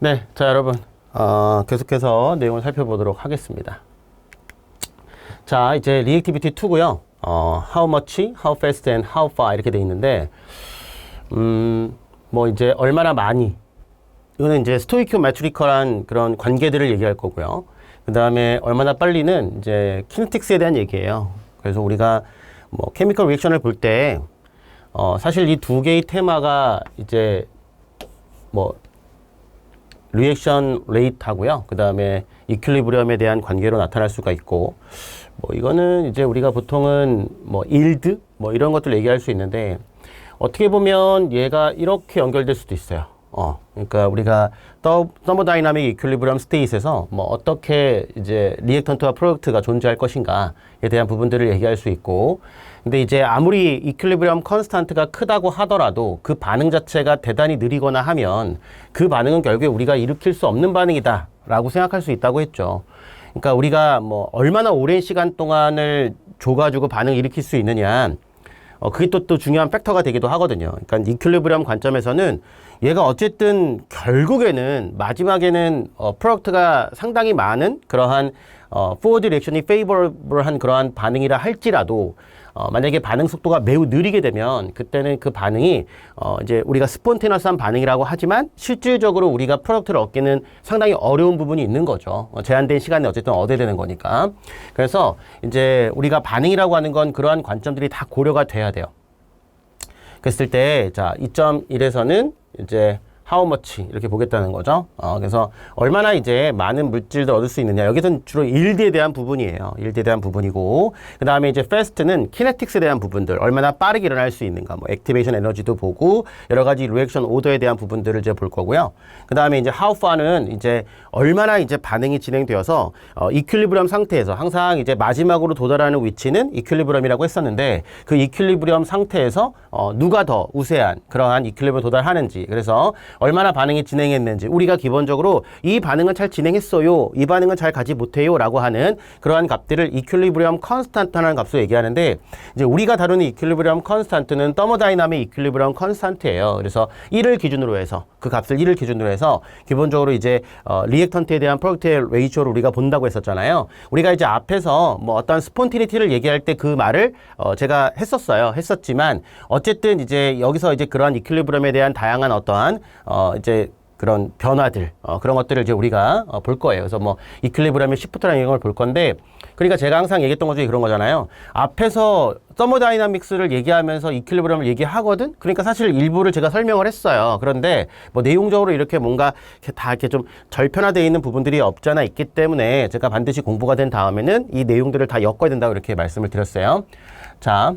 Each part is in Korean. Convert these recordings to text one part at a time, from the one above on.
네, 자 여러분 어, 계속해서 내용을 살펴보도록 하겠습니다. 자 이제 리액티비티 2고요. 어, how much, how fast, and how far 이렇게 돼 있는데 음, 뭐 이제 얼마나 많이 이거는 이제 스토이키오메트리컬한 그런 관계들을 얘기할 거고요. 그 다음에 얼마나 빨리는 이제 키네틱스에 대한 얘기예요. 그래서 우리가 뭐 케미컬 리액션을 볼 때 어, 사실 이 두 개의 테마가 이제 뭐 리액션 레이트하고요. 그 다음에 이퀄리브리엄에 대한 관계로 나타날 수가 있고, 뭐 이거는 이제 우리가 보통은 뭐 일드 뭐 이런 것들 얘기할 수 있는데 어떻게 보면 얘가 이렇게 연결될 수도 있어요. 어, 그러니까 우리가 더, 더모다이나믹 이퀄리브리엄 스테이트에서 뭐 어떻게 이제 리액턴트와 프로덕트가 존재할 것인가에 대한 부분들을 얘기할 수 있고, 근데 이제 아무리 이퀄리브리엄 컨스탄트가 크다고 하더라도 그 반응 자체가 대단히 느리거나 하면 그 반응은 결국에 우리가 일으킬 수 없는 반응이다라고 생각할 수 있다고 했죠. 그러니까 우리가 뭐 얼마나 오랜 시간 동안을 줘가지고 반응을 일으킬 수 있느냐. 어, 그게 또, 또 중요한 팩터가 되기도 하거든요. 그러니까 이퀄리브리엄 관점에서는 얘가 어쨌든 결국에는 마지막에는 어, 프로덕트가 상당히 많은 그러한 어, 포워드 리액션이 페이버블한 그러한 반응이라 할지라도 어, 만약에 반응 속도가 매우 느리게 되면 그때는 그 반응이 어, 이제 우리가 스폰테너스한 반응이라고 하지만 실질적으로 우리가 프로덕트를 얻기는 상당히 어려운 부분이 있는 거죠. 어, 제한된 시간에 어쨌든 얻어야 되는 거니까. 그래서 이제 우리가 반응이라고 하는 건 그러한 관점들이 다 고려가 돼야 돼요. 그랬을 때, 자, 2.1에서는 이제 how much 이렇게 보겠다는 거죠. 어, 그래서 얼마나 이제 많은 물질들 얻을 수 있느냐. 여기서는 주로 일드에 대한 부분이에요. 일드에 대한 부분이고, 그 다음에 이제 fast는 kinetics에 대한 부분들, 얼마나 빠르게 일어날 수 있는가, 뭐 액티베이션 에너지도 보고 여러 가지 리액션 오더에 대한 부분들을 이제 볼 거고요. 그 다음에 이제 how far는 이제 얼마나 이제 반응이 진행되어서 어, 이퀄리브리엄 상태에서 항상 이제 마지막으로 도달하는 위치는 이퀄리브리엄이라고 했었는데 그 이퀄리브리엄 상태에서 어, 누가 더 우세한 그러한 이퀄리브리엄 도달하는지 그래서 얼마나 반응이 진행했는지 우리가 기본적으로 이 반응은 잘 진행했어요. 이 반응은 잘 가지 못해요. 라고 하는 그러한 값들을 이퀄리브리엄 컨스탄트라는 값으로 얘기하는데 이제 우리가 다루는 이퀄리브리엄 컨스탄트는 더모다이나믹 이퀄리브리엄 컨스탄트예요. 그래서 1을 기준으로 해서 그 값을 1을 기준으로 해서 기본적으로 이제 어, 리액턴트에 대한 프로덕트의 레이쇼를 우리가 본다고 했었잖아요. 우리가 이제 앞에서 뭐 어떤 스폰티니티를 얘기할 때 그 말을 어, 제가 했었어요. 했었지만 어쨌든 이제 여기서 이제 그러한 이퀄리브리엄에 대한 다양한 어떠한 어, 이제 그런 변화들, 어, 그런 것들을 이제 우리가 어, 볼 거예요. 그래서 뭐 이퀄리브리엄의 시프트라는 걸볼 건데, 그러니까 제가 항상 얘기했던 것 중에 그런 거잖아요. 앞에서 서머다이나믹스를 얘기하면서 이퀄리브리엄을 얘기하거든. 그러니까 사실 일부를 제가 설명을 했어요. 그런데 뭐 내용적으로 이렇게 뭔가 다 이렇게 좀 절편화되어 있는 부분들이 없잖아 있기 때문에 제가 반드시 공부가 된 다음에는 이 내용들을 다 엮어야 된다고 이렇게 말씀을 드렸어요. 자,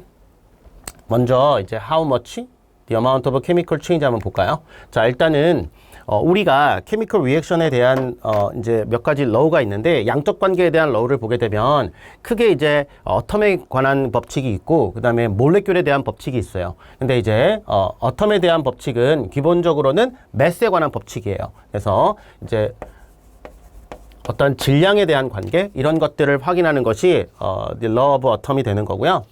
먼저 이제 how much the amount of chemical change 한번 볼까요? 자, 일단은 어, 우리가 케미컬 리액션에 대한 어, 이제 몇 가지 러우가 있는데 양적 관계에 대한 러우를 보게 되면 크게 이제 어 텀에 관한 법칙이 있고 그다음에 몰레큘에 대한 법칙이 있어요. 근데 이제 어, 어텀에 대한 법칙은 기본적으로는 매스에 관한 법칙이에요. 그래서 이제 어떤 질량에 대한 관계 이런 것들을 확인하는 것이 어, the law of atom이 되는 거고요.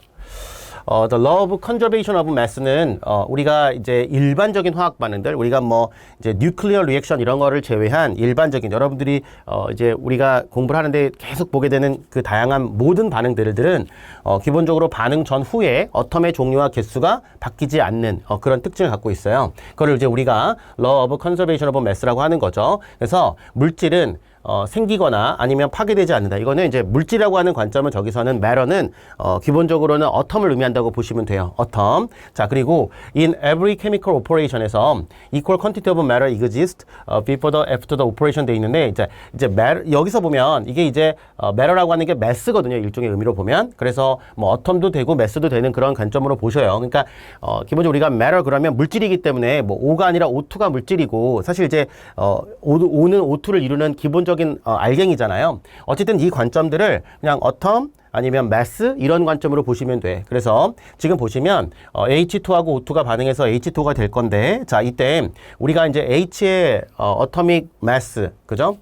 어, the of conservation of mass는 어, 우리가 이제 일반적인 화학 반응들, 우리가 뭐 이제 nuclear reaction 이런 거를 제외한 일반적인 여러분들이 어, 이제 우리가 공부를 하는데 계속 보게 되는 그 다양한 모든 반응들들은 어, 기본적으로 반응 전후에 어텀의 종류와 개수가 바뀌지 않는 어, 그런 특징을 갖고 있어요. 그걸 이제 우리가 law of conservation of mass라고 하는 거죠. 그래서 물질은 어, 생기거나 아니면 파괴되지 않는다. 이거는 이제 물질이라고 하는 관점은 저기서는 matter는 어, 기본적으로는 어텀을 의미한다고 보시면 돼요. 어텀. 자, 그리고 in every chemical operation에서 equal quantity of matter exists 어, before the after the operation 돼 있는데 이제 이제 matter, 여기서 보면 이게 이제 어, matter라고 하는 게 mass거든요. 일종의 의미로 보면. 그래서 뭐 어텀도 되고 mass도 되는 그런 관점으로 보셔요. 그러니까 어, 기본적으로 우리가 matter 그러면 물질이기 때문에 뭐 O가 아니라 O2가 물질이고 사실 이제 어, O는 O2를 이루는 기본적인 어, 알갱이잖아요. 어쨌든 이 관점들을 그냥 어텀 아니면 매스 이런 관점으로 보시면 돼. 그래서 지금 보시면 어, H2하고 O2가 반응해서 H2가 될 건데 자 이때 우리가 이제 H의 어, 어토믹 매스 그죠?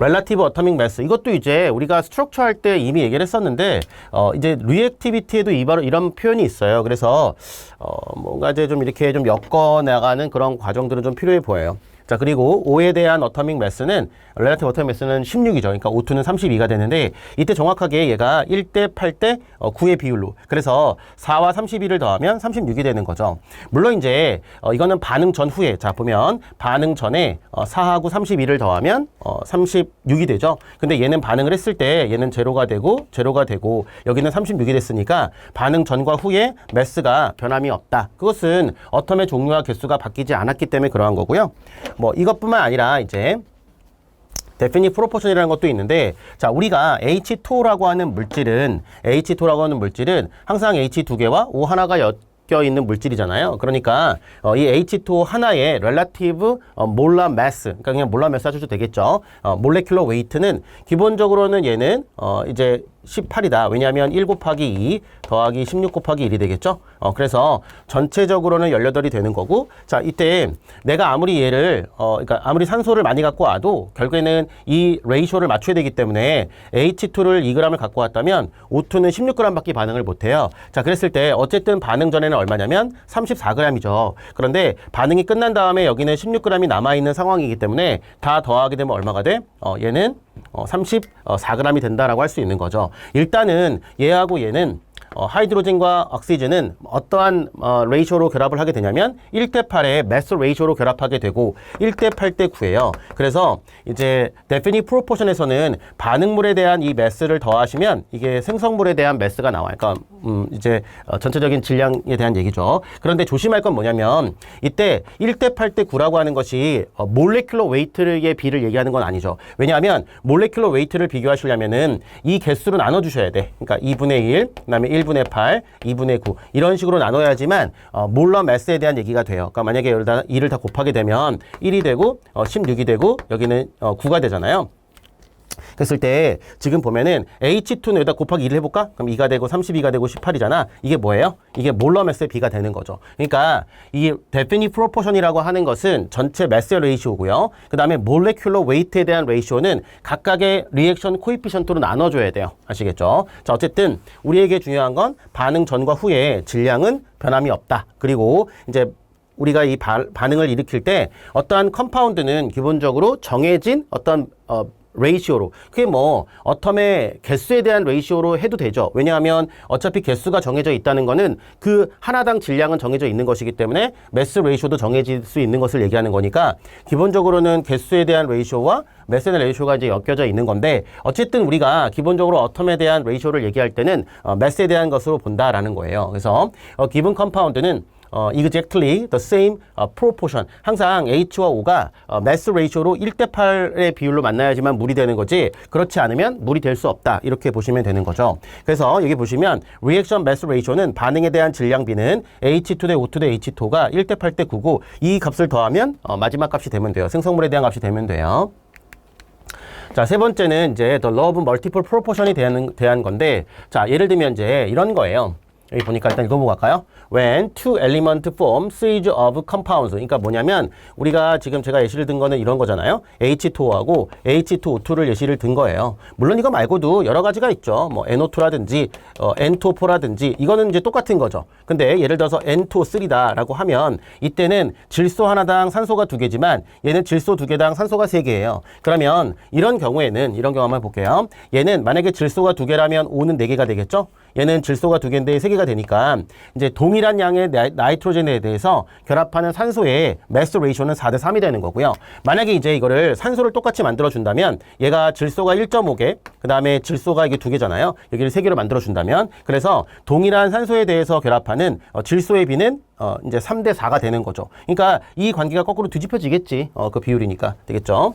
렐라티브 어터믹 매스 이것도 이제 우리가 스트럭처 할 때 이미 얘기를 했었는데 어 이제 리액티비티에도 이 바로 이런 표현이 있어요. 그래서 어 뭔가 이제 좀 이렇게 좀 엮어 나가는 그런 과정들은 좀 필요해 보여요. 자, 그리고 5에 대한 어터믹 매스는 렐라티브 어터믹 매스는 16이죠. 그러니까 O2는 32가 되는데 이때 정확하게 얘가 1대 8대 9의 비율로. 그래서 4와 32를 더하면 36이 되는 거죠. 물론 이제 어, 이거는 반응 전후에 자, 보면 반응 전에 어, 4하고 32를 더하면 어, 36이 되죠. 근데 얘는 반응을 했을 때 얘는 제로가 되고 제로가 되고 여기는 36이 됐으니까 반응 전과 후에 매스가 변함이 없다. 그것은 어텀의 종류와 개수가 바뀌지 않았기 때문에 그러한 거고요. 뭐 이것뿐만 아니라 이제 데피니 프로포션이라는 것도 있는데 자 우리가 H2라고 하는 물질은 H2라고 하는 물질은 항상 H 두 개와 O 하나가 엮여 있는 물질이잖아요. 그러니까 어, 이 H2 하나의 relative 어, molar mass, 그러니까 그냥 molar mass 해줘도 되겠죠. 어, molecular weight는 기본적으로는 얘는 어, 이제 18이다. 왜냐하면 1 곱하기 2 더하기 16 곱하기 1이 되겠죠. 어, 그래서 전체적으로는 18이 되는 거고, 자, 이때 내가 아무리 얘를, 어, 그러니까 아무리 산소를 많이 갖고 와도 결국에는 이 레이쇼를 맞춰야 되기 때문에 H2를 2g을 갖고 왔다면 O2는 16g 밖에 반응을 못 해요. 자, 그랬을 때 어쨌든 반응 전에는 얼마냐면 34g이죠. 그런데 반응이 끝난 다음에 여기는 16g이 남아있는 상황이기 때문에 다 더하게 되면 얼마가 돼? 어, 얘는 어, 34g이 된다라고 할 수 있는 거죠. 일단은 얘하고 얘는 어, 하이드로젠과 억시젠은 어떠한 어, 레이쇼로 결합을 하게 되냐면 1대 8의 매스 레이쇼로 결합하게 되고 1대 8대 9예요. 그래서 이제 데피니 프로포션에서는 반응물에 대한 이 매스를 더하시면 이게 생성물에 대한 매스가 나와요. 그러니까 음, 이제 어, 전체적인 질량에 대한 얘기죠. 그런데 조심할 건 뭐냐면 이때 1대 8대 9라고 하는 것이 어, 몰레큘러 웨이트의 비를 얘기하는 건 아니죠. 왜냐하면 몰레큘러 웨이트를 비교하시려면은 이 개수로 나눠 주셔야 돼. 그러니까 2분의 1, 그다음에 1 분의 8, 2분의 9 이런 식으로 나눠야지만 어, 몰러 매스에 대한 얘기가 돼요. 그러니까 만약에 여기다 2를 다 곱하게 되면 1이 되고 어, 16이 되고 여기는 어, 9가 되잖아요. 그랬을 때 지금 보면은 H2는 여기다 곱하기 1을 해볼까? 그럼 2가 되고 32가 되고 18이잖아. 이게 뭐예요? 이게 몰러 매스의 비가 되는 거죠. 그러니까 이 데피니 프로포션이라고 하는 것은 전체 매스 레이시오고요. 그 다음에 몰레큘러 웨이트에 대한 레이시오는 각각의 리액션 코이피션트로 나눠줘야 돼요. 아시겠죠? 자 어쨌든 우리에게 중요한 건 반응 전과 후에 질량은 변함이 없다. 그리고 이제 우리가 이 바, 반응을 일으킬 때 어떠한 컴파운드는 기본적으로 정해진 어떤 어, 레이시오로. 그게 뭐 어텀의 개수에 대한 레이시오로 해도 되죠. 왜냐하면 어차피 개수가 정해져 있다는 거는 그 하나당 질량은 정해져 있는 것이기 때문에 매스 레이시오도 정해질 수 있는 것을 얘기하는 거니까 기본적으로는 개수에 대한 레이시오와 매스의 레이시오가 이제 엮여져 있는 건데 어쨌든 우리가 기본적으로 어텀에 대한 레이시오를 얘기할 때는 어, 매스에 대한 것으로 본다라는 거예요. 그래서 어, 기본 컴파운드는 어, exactly the same 어, proportion. 항상 H와 O가 어, mass ratio로 1대 8의 비율로 만나야지만 물이 되는 거지. 그렇지 않으면 물이 될 수 없다. 이렇게 보시면 되는 거죠. 그래서 여기 보시면 reaction mass ratio는 반응에 대한 질량비는 H2 대 O2 대 H2가 1대 8대 9고 이 값을 더하면 어, 마지막 값이 되면 돼요. 생성물에 대한 값이 되면 돼요. 자, 세 번째는 이제 law of multiple proportion이 대한, 대한 건데, 자, 예를 들면 이제 이런 거예요. 여기 보니까 일단 읽어보고 갈까요? When two element form series of compounds. 그러니까 뭐냐면 우리가 지금 제가 예시를 든 거는 이런 거잖아요. H2O하고 H2O2를 예시를 든 거예요. 물론 이거 말고도 여러 가지가 있죠. 뭐 NO2라든지 어, N2O4라든지 이거는 이제 똑같은 거죠. 근데 예를 들어서 N2O3다라고 하면 이때는 질소 하나당 산소가 두 개지만 얘는 질소 두 개당 산소가 세 개예요. 그러면 이런 경우에는 이런 경우 한번 볼게요. 얘는 만약에 질소가 두 개라면 O는 네 개가 되겠죠? 얘는 질소가 두 개인데 세 개가 되니까 이제 동일한 양의 나이- 나이트로젠에 대해서 결합하는 산소의 매스 레이쇼는 4대 3이 되는 거고요. 만약에 이제 이거를 산소를 똑같이 만들어 준다면 얘가 질소가 1.5개, 그다음에 질소가 이게 두 개잖아요. 여기를 세 개로 만들어 준다면 그래서 동일한 산소에 대해서 결합하는 어, 질소의 비는 어, 이제 3대 4가 되는 거죠. 그러니까 이 관계가 거꾸로 뒤집혀지겠지. 어, 그 비율이니까 되겠죠.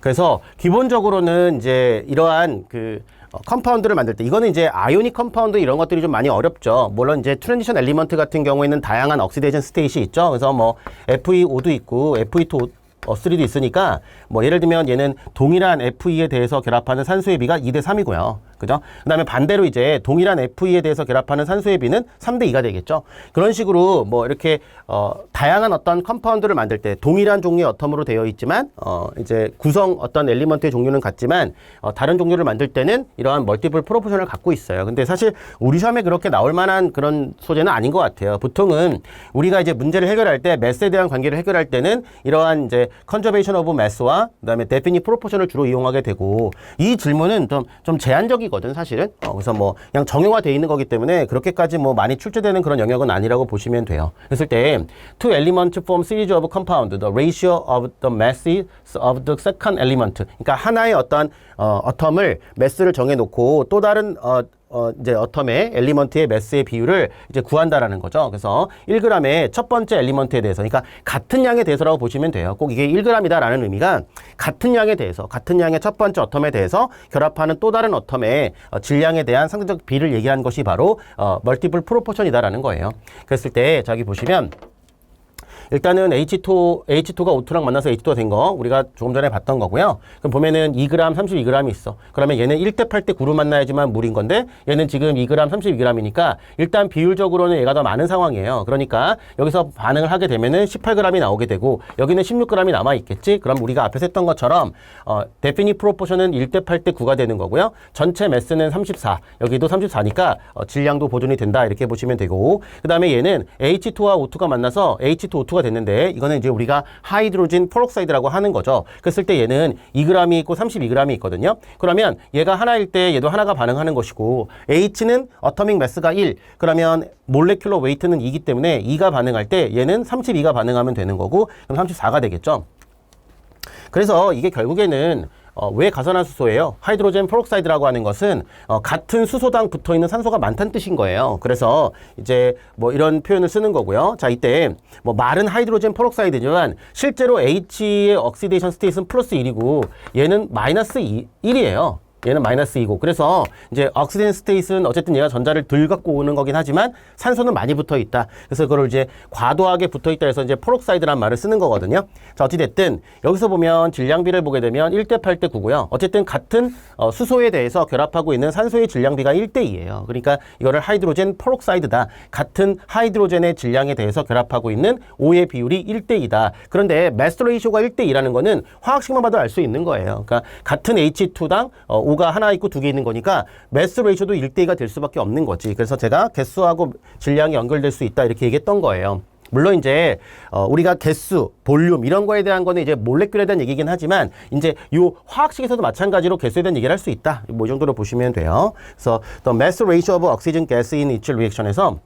그래서 기본적으로는 이제 이러한 그 어, 컴파운드를 만들 때 이거는 이제 아이오닉 컴파운드 이런 것들이 좀 많이 어렵죠. 물론 이제 트랜지션 엘리먼트 같은 경우에는 다양한 억시데이션 스테이시 있죠. 그래서 뭐 FE5도 있고 FE2 어, 3도 있으니까 뭐 예를 들면 얘는 동일한 FE에 대해서 결합하는 산소의 비가 2대 3이고요. 그죠? 그 다음에 반대로 이제 동일한 FE에 대해서 결합하는 산소의 비는 3대 2가 되겠죠. 그런 식으로 뭐 이렇게 어, 다양한 어떤 컴파운드를 만들 때 동일한 종류의 어텀으로 되어 있지만 어, 이제 구성 어떤 엘리먼트의 종류는 같지만 어, 다른 종류를 만들 때는 이러한 멀티플 프로포션을 갖고 있어요. 근데 사실 우리 시험에 그렇게 나올 만한 그런 소재는 아닌 것 같아요. 보통은 우리가 이제 문제를 해결할 때 매스에 대한 관계를 해결할 때는 이러한 이제 컨저베이션 오브 매스와 그다음에 데피니 프로포션을 주로 이용하게 되고 이 질문은 좀, 좀 제한적 이거든 사실은. 어, 그래서 뭐 그냥 정형화돼 있는 거기 때문에 그렇게까지 뭐 많이 출제되는 그런 영역은 아니라고 보시면 돼요. 그랬을 때 two elements form series of compound, the ratio of the masses of the second element. 그러니까 하나의 어떤 어, 어텀을 매스를 정해놓고 또 다른 어, 어, 이제 어텀의 엘리먼트의 매스의 비율을 이제 구한다라는 거죠. 그래서 1g의 첫 번째 엘리먼트에 대해서, 그러니까 같은 양에 대해서라고 보시면 돼요. 꼭 이게 1g이다라는 의미가 같은 양에 대해서, 같은 양의 첫 번째 어텀에 대해서 결합하는 또 다른 어텀의 어, 질량에 대한 상대적 비를 얘기하는 것이 바로 어, 멀티플 프로포션이다라는 거예요. 그랬을 때 저기 보시면 일단은 H2, H2가 O2랑 만나서 H2가 된 거 우리가 조금 전에 봤던 거고요. 그럼 보면은 2g, 32g이 있어. 그러면 얘는 1대 8대 9로 만나야지만 물인 건데 얘는 지금 2g, 32g이니까 일단 비율적으로는 얘가 더 많은 상황이에요. 그러니까 여기서 반응을 하게 되면은 18g이 나오게 되고 여기는 16g이 남아 있겠지. 그럼 우리가 앞에서 했던 것처럼 어, 데피니 프로포션은 1대 8대 9가 되는 거고요. 전체 매스는 34. 여기도 34니까 어, 질량도 보존이 된다. 이렇게 보시면 되고 그다음에 얘는 H2와 O2가 만나서 H2O2가 됐는데 이거는 이제 우리가 하이드로진 포록사이드라고 하는 거죠. 그랬을 때 얘는 2g이 있고 32g이 있거든요. 그러면 얘가 하나일 때 얘도 하나가 반응하는 것이고 H는 어터믹 매스가 1. 그러면 몰레큘러 웨이트는 2기 때문에 2가 반응할 때 얘는 32가 반응하면 되는 거고 그럼 34가 되겠죠. 그래서 이게 결국에는 어, 왜 가산화수소예요? 하이드로젠 프록사이드라고 하는 것은 어, 같은 수소당 붙어 있는 산소가 많다는 뜻인 거예요. 그래서 이제 뭐 이런 표현을 쓰는 거고요. 자, 이때 뭐 말은 하이드로젠 프록사이드지만 실제로 H의 억시데이션 스테이트는 플러스 1이고 얘는 마이너스 2, 1이에요. 얘는 마이너스 2고 그래서 이제 억시덴 스테이트는 어쨌든 얘가 전자를 덜 갖고 오는 거긴 하지만 산소는 많이 붙어 있다. 그래서 그걸 이제 과도하게 붙어 있다 해서 이제 포록사이드란 말을 쓰는 거거든요. 자, 어찌 됐든 여기서 보면 질량비를 보게 되면 1대 8대 9고요. 어쨌든 같은 어, 수소에 대해서 결합하고 있는 산소의 질량비가 1대 2예요. 그러니까 이거를 하이드로젠 포록사이드다. 같은 하이드로젠의 질량에 대해서 결합하고 있는 O의 비율이 1대 2다. 그런데 매스 레이쇼가 1대 2라는 거는 화학식만 봐도 알 수 있는 거예요. 그러니까 같은 H2당 어, O가 하나 있고 두 개 있는 거니까 매스 레이쇼도 1대 2가 될 수밖에 없는 거지. 그래서 제가 개수하고 질량이 연결될 수 있다 이렇게 얘기했던 거예요. 물론 이제 어 우리가 개수, 볼륨 이런 거에 대한 거는 이제 몰레큘에 대한 얘기긴 하지만 이제 요 화학식에서도 마찬가지로 개수에 대한 얘기를 할 수 있다. 뭐 이 정도로 보시면 돼요. 그래서 the mass ratio of oxygen gas in each reaction에서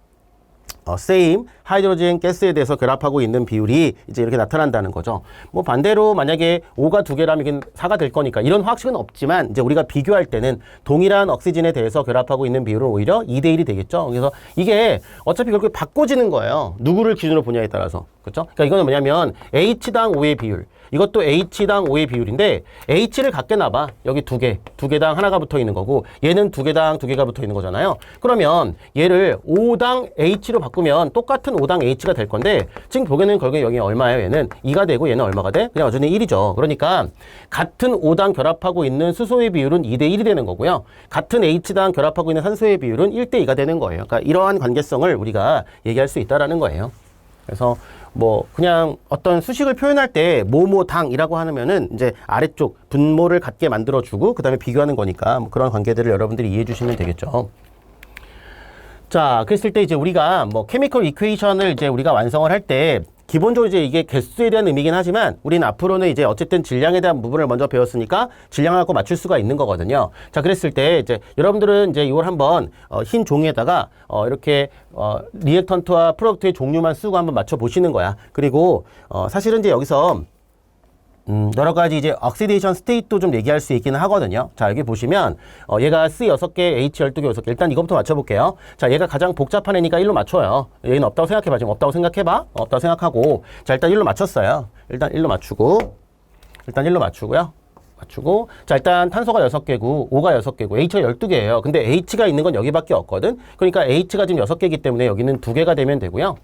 어, same 하이드로젠 가스에 대해서 결합하고 있는 비율이 이제 이렇게 나타난다는 거죠. 뭐 반대로 만약에 5가 두 개라면 이게 4가 될 거니까 이런 화학식은 없지만 이제 우리가 비교할 때는 동일한 억시진에 대해서 결합하고 있는 비율은 오히려 2대 1이 되겠죠. 그래서 이게 어차피 결국에 바꿔지는 거예요. 누구를 기준으로 보냐에 따라서. 그렇죠? 그러니까 이거는 뭐냐면 H당 5의 비율. 이것도 H당 5의 비율인데 H를 갖게 놔봐. 여기 두 개, 두 개당 하나가 붙어 있는 거고 얘는 두 개당 두 개가 붙어 있는 거잖아요. 그러면 얘를 5당 H로 바꾸면 똑같은 5당 H가 될 건데 지금 보기에는 결국에 여기 얼마예요? 얘는 2가 되고 얘는 얼마가 돼? 그냥 여전히 1이죠. 그러니까 같은 5당 결합하고 있는 수소의 비율은 2대 1이 되는 거고요. 같은 H당 결합하고 있는 산소의 비율은 1대 2가 되는 거예요. 그러니까 이러한 관계성을 우리가 얘기할 수 있다라는 거예요. 그래서 뭐 그냥 어떤 수식을 표현할 때 모모당이라고 하면은 이제 아래쪽 분모를 갖게 만들어 주고 그다음에 비교하는 거니까 뭐 그런 관계들을 여러분들이 이해해 주시면 되겠죠. 자, 그랬을 때 이제 우리가 뭐 케미컬 이퀘이션을 이제 우리가 완성을 할 때 기본적으로 이제 이게 개수에 대한 의미긴 하지만 우리는 앞으로는 이제 어쨌든 질량에 대한 부분을 먼저 배웠으니까 질량하고 맞출 수가 있는 거거든요. 자, 그랬을 때 이제 여러분들은 이제 이걸 한번 어, 흰 종이에다가 어, 이렇게 어, 리액턴트와 프로덕트의 종류만 쓰고 한번 맞춰 보시는 거야. 그리고 어, 사실은 이제 여기서 음, 여러 가지 이제 억시데이션 스테이트도 좀 얘기할 수 있기는 하거든요. 자, 여기 보시면, 어, 얘가 C 6개, H 12개, 6개. 일단 이것부터 맞춰 볼게요. 자, 얘가 가장 복잡한 애니까 1로 맞춰요. 얘는 없다고 생각해 봐. 지금 없다고 생각해 봐. 없다고 생각하고. 자, 일단 1로 맞췄어요. 일단 1로 맞추고. 일단 1로 맞추고요. 맞추고. 자, 일단 탄소가 6개고, O가 6개고, H가 12개예요. 근데 H가 있는 건 여기밖에 없거든. 그러니까 H가 지금 6개이기 때문에 여기는 2개가 되면 되고요.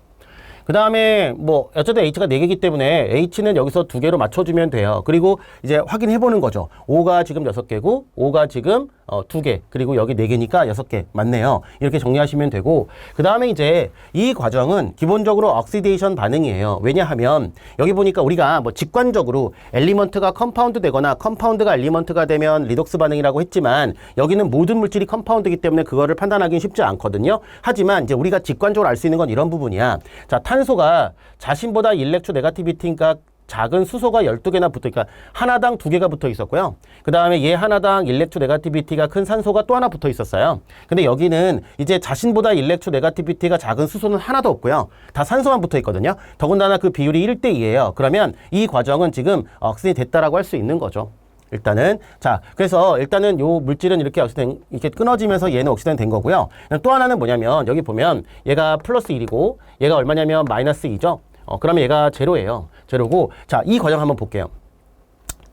그 다음에 뭐 어쨌든 H가 4개이기 때문에 H는 여기서 두 개로 맞춰주면 돼요. 그리고 이제 확인해 보는 거죠. 5가 지금 6개고 5가 지금 어, 두 개, 그리고 여기 네 개니까 여섯 개 맞네요. 이렇게 정리하시면 되고 그 다음에 이제 이 과정은 기본적으로 억시데이션 반응이에요. 왜냐하면 여기 보니까 우리가 뭐 직관적으로 엘리먼트가 컴파운드 되거나 컴파운드가 엘리먼트가 되면 리독스 반응이라고 했지만 여기는 모든 물질이 컴파운드이기 때문에 그거를 판단하기는 쉽지 않거든요. 하지만 이제 우리가 직관적으로 알 수 있는 건 이런 부분이야. 자, 탄소가 자신보다 일렉트로 네가티비티가 작은 수소가 12개나 붙어, 그러니까 하나당 두 개가 붙어 있었고요. 그 다음에 얘 하나당 일렉트로 네가티비티가 큰 산소가 또 하나 붙어 있었어요. 근데 여기는 이제 자신보다 일렉트로 네가티비티가 작은 수소는 하나도 없고요. 다 산소만 붙어 있거든요. 더군다나 그 비율이 1대2예요. 그러면 이 과정은 지금 억슨이 됐다라고 할 수 있는 거죠. 일단은 자 그래서 일단은 요 물질은 이렇게 억시된 이렇게 끊어지면서 얘는 억시된 된 거고요. 또 하나는 뭐냐면 여기 보면 얘가 플러스 1이고 얘가 얼마냐면 마이너스 2죠. 어 그러면 얘가 제로예요. 제로고 자 이 과정 한번 볼게요.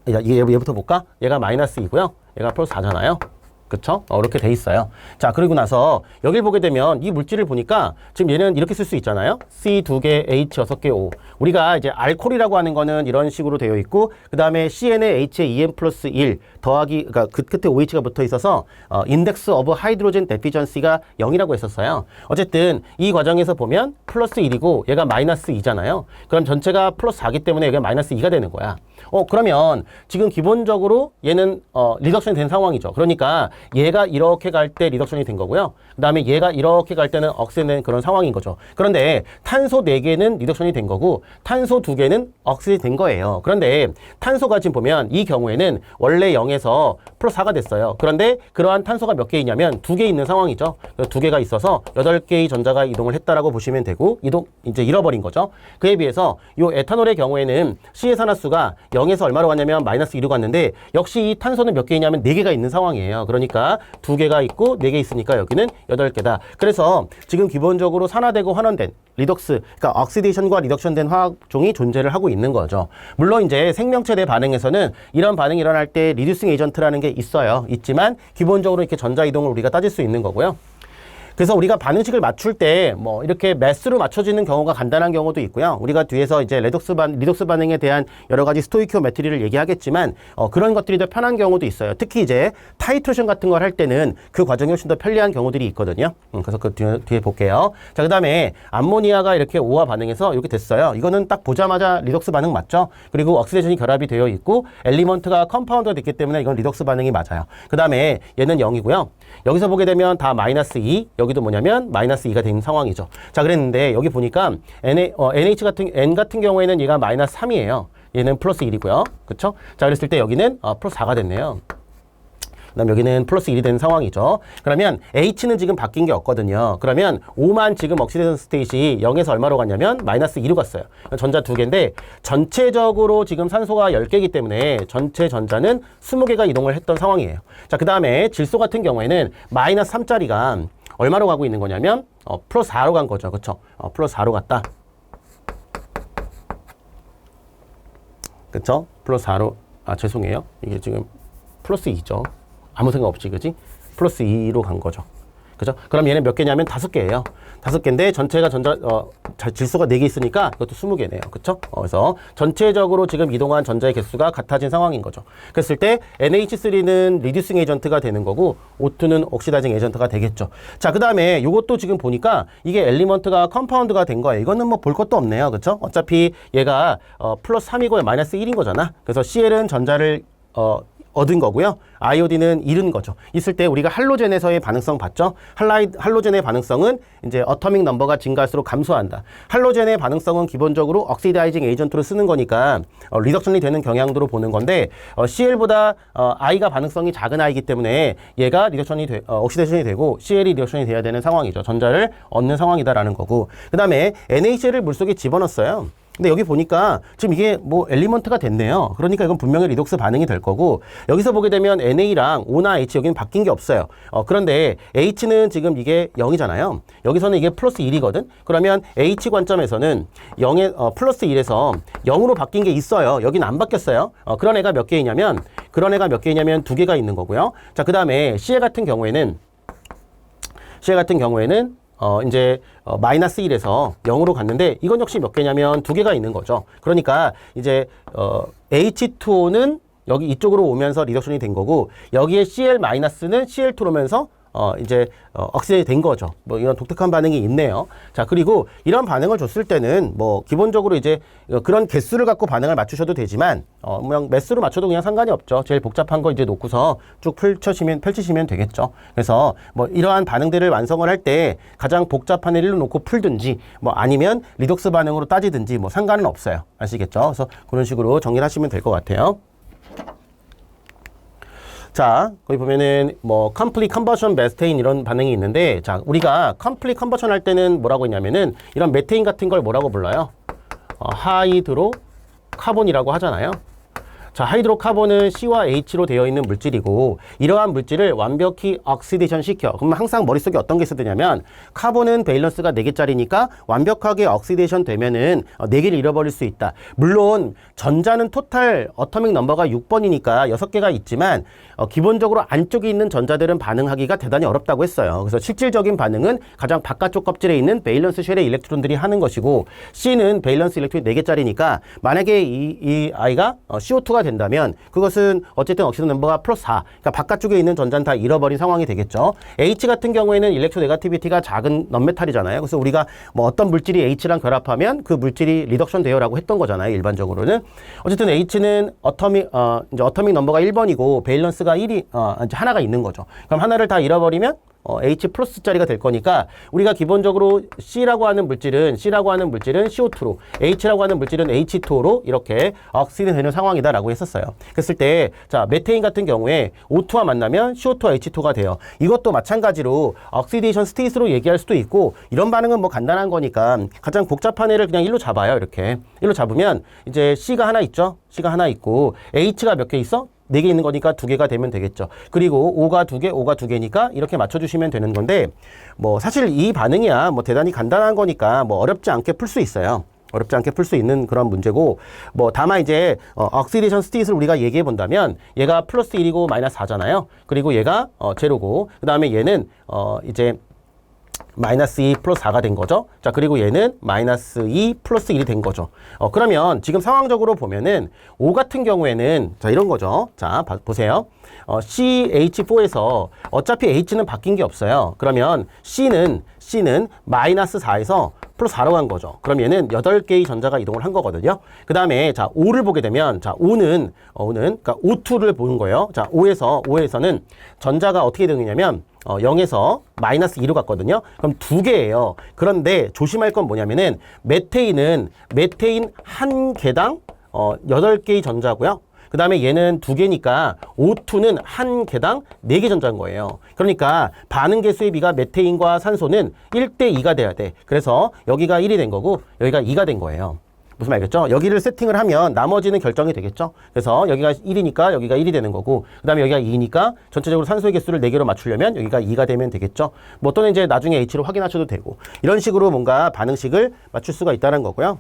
야, 얘, 얘부터 볼까? 얘가 마이너스 2고요. 얘가 플러스 4잖아요. 그쵸? 어, 이렇게 돼 있어요. 자, 그리고 나서 여길 보게 되면 이 물질을 보니까 지금 얘는 이렇게 쓸 수 있잖아요. C 두 개, H 여섯 개, O. 우리가 이제 알코올이라고 하는 거는 이런 식으로 되어 있고, 그 다음에 CN에 H에 EN 플러스 1 더하기, 그러니까 그 끝에 OH가 붙어 있어서, 어, 인덱스 오브 하이드로젠 데피전시가 0이라고 했었어요. 어쨌든 이 과정에서 보면 플러스 1이고 얘가 마이너스 2잖아요. 그럼 전체가 플러스 4기 때문에 여기가 마이너스 2가 되는 거야. 어, 그러면 지금 기본적으로 얘는 어, 리덕션이 된 상황이죠. 그러니까 얘가 이렇게 갈 때 리덕션이 된 거고요. 그 다음에 얘가 이렇게 갈 때는 억세된 그런 상황인 거죠. 그런데 탄소 4개는 리덕션이 된 거고 탄소 2개는 억세이 된 거예요. 그런데 탄소가 지금 보면 이 경우에는 원래 0에서 플러스 4가 됐어요. 그런데 그러한 탄소가 몇 개 있냐면 두 개 있는 상황이죠. 두 개가 있어서 8개의 전자가 이동을 했다라고 보시면 되고 이동 이제 잃어버린 거죠. 그에 비해서 이 에탄올의 경우에는 C의 산화수가 0에서 얼마로 갔냐면 마이너스 2로 갔는데 역시 이 탄소는 몇개 있냐면 4개가 있는 상황이에요. 그러니까 두 개가 있고 네 개 있으니까 여기는 여덟 개다. 그래서 지금 기본적으로 산화되고 환원된 리덕스, 그러니까 억시데이션과 리덕션된 화학종이 존재를 하고 있는 거죠. 물론 이제 생명체 내 반응에서는 이런 반응이 일어날 때 리듀싱 에이전트라는 게 있어요. 있지만 기본적으로 이렇게 전자 이동을 우리가 따질 수 있는 거고요. 그래서 우리가 반응식을 맞출 때 뭐 이렇게 매스로 맞춰지는 경우가 간단한 경우도 있고요. 우리가 뒤에서 이제 레독스 반 리독스 반응에 대한 여러 가지 스토이키오메트리를 얘기하겠지만 어, 그런 것들이 더 편한 경우도 있어요. 특히 이제 타이트레이션 같은 걸 할 때는 그 과정이 훨씬 더 편리한 경우들이 있거든요. 음, 그래서 그 뒤에, 뒤에 볼게요. 자, 그다음에 암모니아가 이렇게 오와 반응해서 이렇게 됐어요. 이거는 딱 보자마자 리독스 반응 맞죠? 그리고 억시데이션이 결합이 되어 있고 엘리먼트가 컴파운드가 됐기 때문에 이건 리독스 반응이 맞아요. 그다음에 얘는 0이고요. 여기서 보게 되면 다 마이너스 2, 여기 도 뭐냐면 마이너스 2가 된 상황이죠. 자, 그랬는데 여기 보니까 NA, 어, NH 같은 N 같은 경우에는 얘가 마이너스 3이에요. 얘는 플러스 1이고요. 그쵸? 자, 그랬을 때 여기는 어, 플러스 4가 됐네요. 그다음 여기는 플러스 1이 된 상황이죠. 그러면 H는 지금 바뀐 게 없거든요. 그러면 5만 지금 억시데이션 스테이시 0에서 얼마로 갔냐면 마이너스 2로 갔어요. 전자 두 개인데 전체적으로 지금 산소가 10개이기 때문에 전체 전자는 20개가 이동을 했던 상황이에요. 자, 그 다음에 질소 같은 경우에는 마이너스 3짜리가 얼마로 가고 있는 거냐면 어, 플러스 4로 간 거죠. 그렇죠? 어, 플러스 4로 갔다. 그쵸? 플러스 4로 아 죄송해요. 이게 지금 플러스 2죠. 아무 생각 없이 그지? 플러스 2로 간 거죠. 그죠? 그럼 얘는 몇 개냐면 다섯 개예요. 다섯 개인데 전체가 전자 어 자, 질소가 네 개 있으니까 이것도 스무 개네요. 그렇죠? 어, 그래서 전체적으로 지금 이동한 전자의 개수가 같아진 상황인 거죠. 그랬을 때 NH3는 리듀싱 에이전트가 되는 거고 O2는 옥시다이징 에이전트가 되겠죠. 자, 그다음에 이것도 지금 보니까 이게 엘리먼트가 컴파운드가 된 거예요. 이거는 뭐 볼 것도 없네요. 그렇죠? 어차피 얘가 어, 플러스 3이고 마이너스 1인 거잖아. 그래서 CL은 전자를 어 얻은 거고요. 아이오딘은 잃은 거죠. 있을 때 우리가 할로젠에서의 반응성 봤죠? 할라이, 할로젠의 반응성은 이제 어터믹 넘버가 증가할수록 감소한다. 할로젠의 반응성은 기본적으로 억시다이징 에이전트로 쓰는 거니까 어, 리덕션이 되는 경향도로 보는 건데 어, CL보다 어, I가 반응성이 작은 I이기 때문에 얘가 리덕션이 돼, 어, 옥시데이션이 되고 CL이 리덕션이 돼야 되는 상황이죠. 전자를 얻는 상황이다라는 거고. 그 다음에 NaCl을 물속에 집어넣었어요. 근데 여기 보니까 지금 이게 뭐 엘리먼트가 됐네요. 그러니까 이건 분명히 리독스 반응이 될 거고 여기서 보게 되면 NA랑 O나 H 여기는 바뀐 게 없어요. 어, 그런데 H는 지금 이게 0이잖아요. 여기서는 이게 플러스 1이거든. 그러면 H 관점에서는 0에 어, 플러스 1에서 0으로 바뀐 게 있어요. 여기는 안 바뀌었어요. 어, 그런 애가 몇 개이냐면 그런 애가 몇 개이냐면 두 개가 있는 거고요. 자, 그다음에 CL 같은 경우에는 CL 같은 경우에는 어, 이제, 어, 마이너스 1에서 0으로 갔는데, 이건 역시 몇 개냐면 두 개가 있는 거죠. 그러니까, 이제, 어, H2O는 여기 이쪽으로 오면서 리덕션이 된 거고 여기에 Cl 마이너스는 Cl2로 오면서 어 이제 어 억시전이 된 거죠. 뭐 이런 독특한 반응이 있네요. 자 그리고 이런 반응을 줬을 때는 뭐 기본적으로 이제 어, 그런 개수를 갖고 반응을 맞추셔도 되지만 어 그냥 매수로 맞춰도 그냥 상관이 없죠. 제일 복잡한 거 이제 놓고서 쭉 펼쳐시면 펼치시면 되겠죠. 그래서 뭐 이러한 반응들을 완성을 할 때 가장 복잡한 애를 놓고 풀든지 뭐 아니면 리독스 반응으로 따지든지 뭐 상관은 없어요. 아시겠죠? 그래서 그런 식으로 정리를 하시면 될 것 같아요. 자, 거기 보면은 뭐 컴플릿 컨버션 메테인 이런 반응이 있는데 자, 우리가 컴플릿 컨버션 할 때는 뭐라고 했냐면은 이런 메테인 같은 걸 뭐라고 불러요? 어, 하이드로 카본이라고 하잖아요. 자, 하이드로카본은 C와 H로 되어 있는 물질이고 이러한 물질을 완벽히 억시데이션 시켜. 그러면 항상 머릿속에 어떤 게 있어야 되냐면 카본은 밸런스가 4개짜리니까 완벽하게 억시데이션 되면은 어, 4개를 잃어버릴 수 있다. 물론 전자는 토탈 어터믹 넘버가 6번이니까 6개가 있지만 어, 기본적으로 안쪽에 있는 전자들은 반응하기가 대단히 어렵다고 했어요. 그래서 실질적인 반응은 가장 바깥쪽 껍질에 있는 베일런스 쉘의 일렉트론들이 하는 것이고 C는 베일런스 일렉트론이 4개짜리니까 만약에 이, 이 아이가 어, CO2가 된다면 그것은 어쨌든 억시전 넘버가 플러스 4. 그러니까 바깥쪽에 있는 전자는 다 잃어버린 상황이 되겠죠. H 같은 경우에는 일렉트로 네가티비티가 작은 넌메탈이잖아요. 그래서 우리가 뭐 어떤 물질이 H랑 결합하면 그 물질이 리덕션 돼요라고 했던 거잖아요. 일반적으로는. 어쨌든 H는 어터믹 어 이제 어터믹 넘버가 1번이고 베일런스가 1이 어 이제 하나가 있는 거죠. 그럼 하나를 다 잃어버리면 어, H 플러스짜리가 될 거니까 우리가 기본적으로 C라고 하는 물질은 C라고 하는 물질은 CO2로 H라고 하는 물질은 H2O로 이렇게 억시드 되는 상황이다라고 했었어요. 그랬을 때 자, 메테인 같은 경우에 O2와 만나면 CO2와 H2가 돼요. 이것도 마찬가지로 억시데이션 스테이스로 얘기할 수도 있고 이런 반응은 뭐 간단한 거니까 가장 복잡한 애를 그냥 일로 잡아요. 이렇게. 일로 잡으면 이제 C가 하나 있죠. C가 하나 있고 H가 몇 개 있어? 네 개 있는 거니까 두 개가 되면 되겠죠. 그리고 5가 두 개, 5가 두 개니까 이렇게 맞춰주시면 되는 건데, 뭐 사실 이 반응이야 뭐 대단히 간단한 거니까 뭐 어렵지 않게 풀 수 있어요. 어렵지 않게 풀 수 있는 그런 문제고, 뭐 다만 이제 어, 억시데이션 스테이트를 우리가 얘기해 본다면 얘가 플러스 1이고 마이너스 4잖아요. 그리고 얘가 어, 제로고, 그 다음에 얘는 어, 이제 마이너스 2 플러스 4가 된 거죠. 자, 그리고 얘는 마이너스 2 플러스 1이 된 거죠. 어, 그러면 지금 상황적으로 보면은 5 같은 경우에는 자, 이런 거죠. 자, 봐, 보세요. 어, CH4에서 어차피 H는 바뀐 게 없어요. 그러면 C는, C는 마이너스 4에서 플러스 4로 간 거죠. 그럼 얘는 8개의 전자가 이동을 한 거거든요. 그 다음에 자, 5를 보게 되면 자, 5는, 어, 5는, 그러니까 O2를 보는 거예요. 자, 5에서, 5에서는 전자가 어떻게 되느냐면 어, 0에서 마이너스 2로 갔거든요. 그럼 두 개예요. 그런데 조심할 건 뭐냐면은 메테인은 메테인 한 개당 어, 8개의 전자고요. 그 다음에 얘는 두 개니까 O2는 한 개당 네 개 전자인 거예요. 그러니까 반응 개수의 비가 메테인과 산소는 1대 2가 돼야 돼. 그래서 여기가 1이 된 거고 여기가 2가 된 거예요. 무슨 말이겠죠? 여기를 세팅을 하면 나머지는 결정이 되겠죠? 그래서 여기가 1이니까 여기가 1이 되는 거고, 그 다음에 여기가 2니까 전체적으로 산소의 개수를 4개로 맞추려면 여기가 2가 되면 되겠죠? 뭐 또는 이제 나중에 H로 확인하셔도 되고, 이런 식으로 뭔가 반응식을 맞출 수가 있다는 거고요.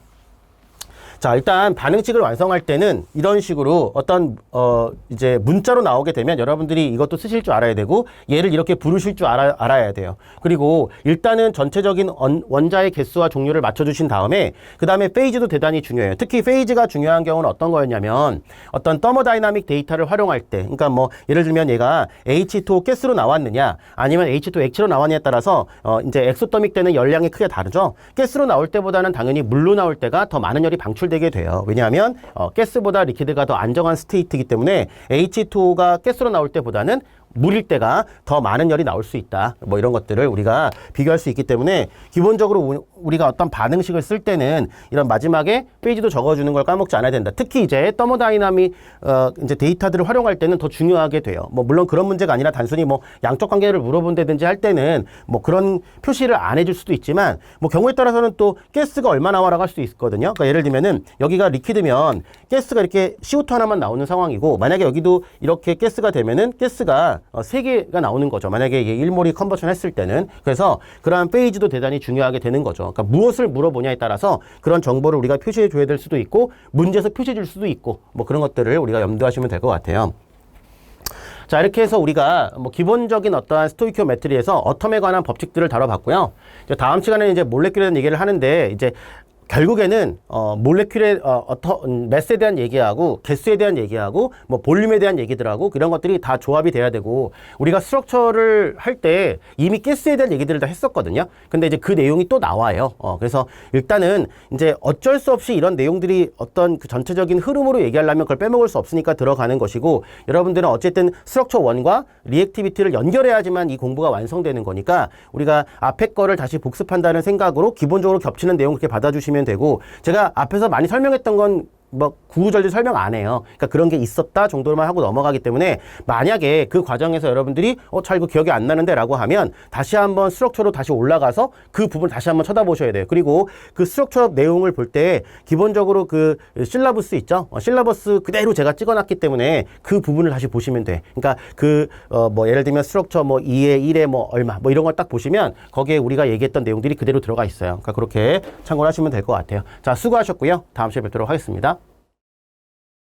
자, 일단 반응식을 완성할 때는 이런 식으로 어떤 어 이제 문자로 나오게 되면 여러분들이 이것도 쓰실 줄 알아야 되고 얘를 이렇게 부르실 줄 알아, 알아야 돼요. 그리고 일단은 전체적인 원, 원자의 개수와 종류를 맞춰 주신 다음에 그다음에 페이즈도 대단히 중요해요. 특히 페이즈가 중요한 경우는 어떤 거였냐면 어떤 더모다이나믹 데이터를 활용할 때 그러니까 뭐 예를 들면 얘가 H2O 가스로 나왔느냐 아니면 H2O 액체로 나왔느냐에 따라서 어 이제 엑소더믹 때는 열량이 크게 다르죠. 가스로 나올 때보다는 당연히 물로 나올 때가 더 많은 열이 방출 되게 돼요. 왜냐하면 어, 가스보다 리퀴드가 더 안정한 스테이트이기 때문에 H2O가 가스로 나올 때보다는 물일 때가 더 많은 열이 나올 수 있다. 뭐 이런 것들을 우리가 비교할 수 있기 때문에 기본적으로 우- 우리가 어떤 반응식을 쓸 때는 이런 마지막에 페이지도 적어주는 걸 까먹지 않아야 된다. 특히 이제 더모다이나믹 어, 이제 데이터들을 활용할 때는 더 중요하게 돼요. 뭐 물론 그런 문제가 아니라 단순히 뭐 양적 관계를 물어본다든지 할 때는 뭐 그런 표시를 안 해줄 수도 있지만 뭐 경우에 따라서는 또 가스가 얼마 나와라고 할 수도 있거든요. 그러니까 예를 들면은 여기가 리퀴드면 가스가 이렇게 CO2 하나만 나오는 상황이고 만약에 여기도 이렇게 가스가 되면은 가스가 어, 3개가 나오는 거죠. 만약에 1몰이 컨버션 했을 때는. 그래서 그러한 페이지도 대단히 중요하게 되는 거죠. 그러니까 무엇을 물어보냐에 따라서 그런 정보를 우리가 표시해 줘야 될 수도 있고 문제에서 표시해 줄 수도 있고 뭐 그런 것들을 우리가 염두하시면 될 것 같아요. 자, 이렇게 해서 우리가 뭐 기본적인 어떠한 스토이키오메트리에서 어텀에 관한 법칙들을 다뤄봤고요. 이제 다음 시간에는 이제 대한 얘기를 하는데 이제 결국에는 어 몰레큘의 어 어터 음, 매스에 대한 얘기하고 개수에 대한 얘기하고 뭐 볼륨에 대한 얘기들하고 그런 것들이 다 조합이 돼야 되고 우리가 스트럭처를 할 때 이미 가스에 대한 얘기들을 다 했었거든요. 근데 이제 그 내용이 또 나와요. 어 그래서 일단은 이제 어쩔 수 없이 이런 내용들이 어떤 그 전체적인 흐름으로 얘기하려면 그걸 빼먹을 수 없으니까 들어가는 것이고 여러분들은 어쨌든 스트럭처 원과 리액티비티를 연결해야지만 이 공부가 완성되는 거니까 우리가 앞에 거를 다시 복습한다는 생각으로 기본적으로 겹치는 내용 그렇게 받아주 시면 되고 제가 앞에서 많이 설명했던 건 뭐 구구절절 설명 안 해요. 그러니까 그런 게 있었다 정도만 하고 넘어가기 때문에 만약에 그 과정에서 여러분들이 어 잘 이거 기억이 안 나는데라고 하면 다시 한번 스트럭처로 다시 올라가서 그 부분 다시 한번 쳐다보셔야 돼요. 그리고 그 스트럭처 내용을 볼 때 기본적으로 그 실라부스 있죠. 어, 실라버스 그대로 제가 찍어놨기 때문에 그 부분을 다시 보시면 돼. 그러니까 그 어 뭐 예를 들면 스트럭처 뭐 2에 1에 뭐 얼마 뭐 이런 걸 딱 보시면 거기에 우리가 얘기했던 내용들이 그대로 들어가 있어요. 그러니까 그렇게 참고를 하시면 될 것 같아요. 자 수고하셨고요. 다음 시간에 뵙도록 하겠습니다.